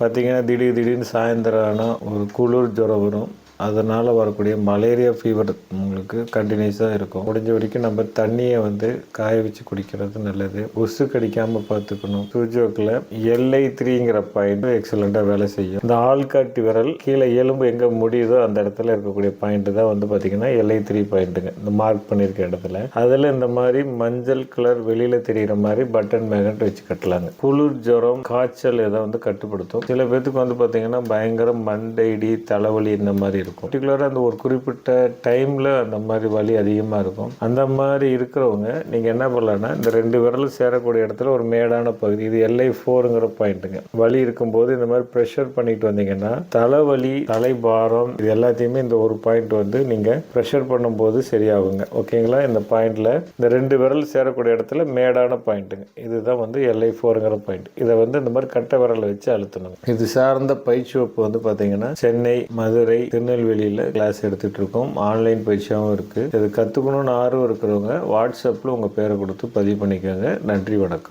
பார்த்திங்கன்னா திடீர் திடீர்னு சாயந்தரம் ஆனால் ஒரு குளிர் ஜுரம் வரும். அதனால் வரக்கூடிய மலேரியா ஃபீவர் உங்களுக்கு கண்டினியூஸாக இருக்கும். முடிஞ்ச வரைக்கும் நம்ம தண்ணியை வந்து காய வச்சு குடிக்கிறது நல்லது. கொசு கடிக்காமல் பார்த்துக்கணும். சூஜோக்கில் எல்ஐ த்ரீங்கிற பாயிண்ட் எக்ஸலண்ட்டாக வேலை செய்யும். இந்த ஆள்காட்டி விரல் கீழே எலும்பு எங்கே முடியுதோ அந்த இடத்துல இருக்கக்கூடிய பாயிண்ட் தான் வந்து பார்த்தீங்கன்னா எல்ஐ த்ரீ பாயிண்ட்டுங்க இந்த மார்க் பண்ணியிருக்க இடத்துல. அதில் இந்த மாதிரி மஞ்சள் கலர் வெளியில் தெரிகிற மாதிரி பட்டன் மேகண்ட் வச்சு கட்டலாங்க. குளிர் ஜுரம் காய்ச்சல் இதை வந்து கட்டுப்படுத்தும். சில பேர்த்துக்கு வந்து பார்த்தீங்கன்னா பயங்கர மண்டைடி தலைவலி இந்த மாதிரி இருக்கும். பர்டிகுலராக அந்த ஒரு குறிப்பிட்ட டைமில் அந்த மாதிரி வலி அதிகமாக இருக்கும். அந்த மாதிரி இருக்கிறவங்க நீங்கள் என்ன பண்ணலான்னா இந்த ரெண்டு விரலும் சேரக்கூடிய இடத்துல ஒரு மேடான பகுதி இது எல்ஐ ஃபோருங்கிற பாயிண்ட்டுங்க வலி இருக்கும்போது இந்த மாதிரி ப்ரெஷர் பண்ணிட்டு வந்தீங்கன்னா தலைவலி தலைபாரம் இது எல்லாத்தையுமே இந்த ஒரு பாயிண்ட் வந்து நீங்கள் ப்ரெஷர் பண்ணும்போது சரியாகுங்க. ஓகேங்களா? இந்த பாயிண்டில் இந்த ரெண்டு விரல் சேரக்கூடிய இடத்துல மேடான பாயிண்ட்டுங்க இதுதான் வந்து எல்ஐ ஃபோருங்கிற பாயிண்ட் இதை வந்து இந்த மாதிரி கட்டை விரலை வச்சு அழுத்தணும். இது சார்ந்த பயிற்சி வகுப்பு வந்து பார்த்தீங்கன்னா சென்னை மதுரை திருநெல்வேலியில் கிளாஸ் எடுத்துகிட்டு இருக்கோம். ஆன்லைன் பயிற்சி பயிற்சியாகவும் இருக்குது இது கற்றுக்கணும்னு ஆர்வம் இருக்கிறவங்க வாட்ஸ்அப்பில் உங்கள் பேரை கொடுத்து பதிவு பண்ணிக்கோங்க. நன்றி வணக்கம்.